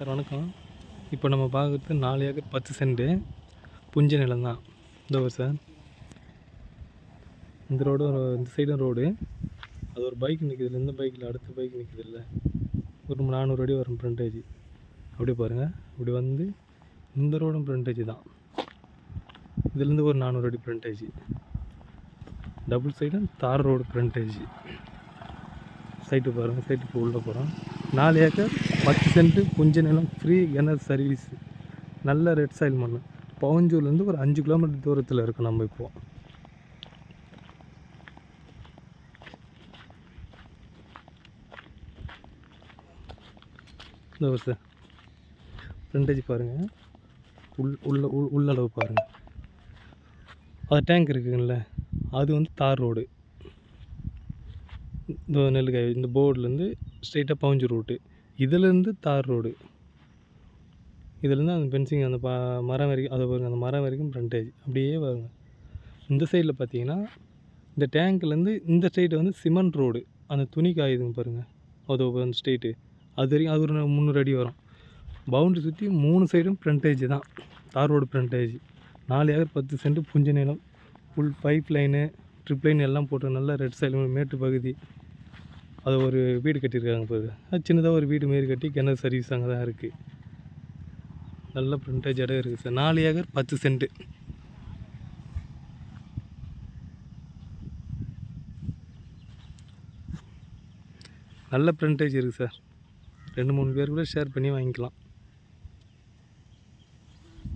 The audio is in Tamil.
சார் வணக்கம். இப்போ நம்ம பார்க்குறது நாலு ஏக்கர் பத்து சென்ட்டு புஞ்ச நிலம் தான். இந்த சார். இந்த ரோடு இந்த சைடும் ரோடு. அது ஒரு பைக் நிற்குது இந்த பைக்கில் அடுத்த பைக் நிற்குது இல்லை? ஒரு நானூறு அடி வரும் ஃப்ரண்டேஜ் அப்படியே பாருங்கள் இப்படி வந்து இந்த ரோடும் ஃப்ரண்டேஜ் தான். இதுலேருந்து ஒரு நானூறு அடி ஃப்ரண்டேஜ் டபுள் சைடும் தார் ரோடு ஃப்ரண்டேஜ் சைட்டு பாருங்கள் சைட்டுக்கு உள்ளே போகிறோம் நாலு ஏக்கர் பத்து சென்ட்டு புஞ்ச நிலம் ஃப்ரீ கிணறு சர்வீஸ் நல்ல ரெட் சாயில் மண். பவஞ்சூர்லேருந்து ஒரு அஞ்சு கிலோமீட்டர் தூரத்தில் இருக்கோம் நம்ம இப்போது இந்த ஒரு சார் ஃப்ரண்டேஜ் பாருங்கள் உள் உள்ள உள்ளளவு பாருங்கள் அது டேங்க் இருக்குங்கள்ல அது வந்து தார் ரோடு இந்த நெல்லுக்காய் இந்த போர்டுலேருந்து ஸ்ட்ரெயிட்டாக பவுஞ்சு ரூட்டு இதுலேருந்து தார் ரோடு இதுலேருந்து அந்த பென்சிங் அந்த ப மரம் வரைக்கும் அதை பாருங்கள் அந்த மரம் வரைக்கும் ஃப்ரண்டேஜ் அப்படியே வருங்க இந்த சைடில் பார்த்தீங்கன்னா இந்த டேங்க்லேருந்து இந்த ஸ்ட்ரெயிட்டை வந்து சிமெண்ட் ரோடு அந்த துணி காயுதுங்க பாருங்கள் அது அந்த ஸ்ட்ரெயிட்டு அது வரைக்கும் அது ஒரு முந்நூறு அடி வரும். பவுண்டரி சுற்றி மூணு சைடும் ஃப்ரண்டேஜ் தான். தார் ரோடு ஃப்ரண்டேஜ் நாலு ஏக்கர் பத்து சென்ட் புஞ்ச நிலம். Full pipeline drip line எல்லாம் போட்டு நல்லா ரெட் சைடு மேட்டு பகுதி. அது ஒரு வீடு கட்டியிருக்காங்க பாரு. அது சின்னதாக ஒரு வீடு மாரி கட்டி கிணறு சர்வீஸ் அங்கே தான் இருக்குது நல்ல ப்ரிண்டேஜ் இடம் இருக்குது சார். நாலு ஏக்கர் பத்து சென்ட்டு நல்ல ப்ரிண்டேஜ் இருக்குது சார். ரெண்டு மூணு பேர் கூட ஷேர் பண்ணி வாங்கிக்கலாம்.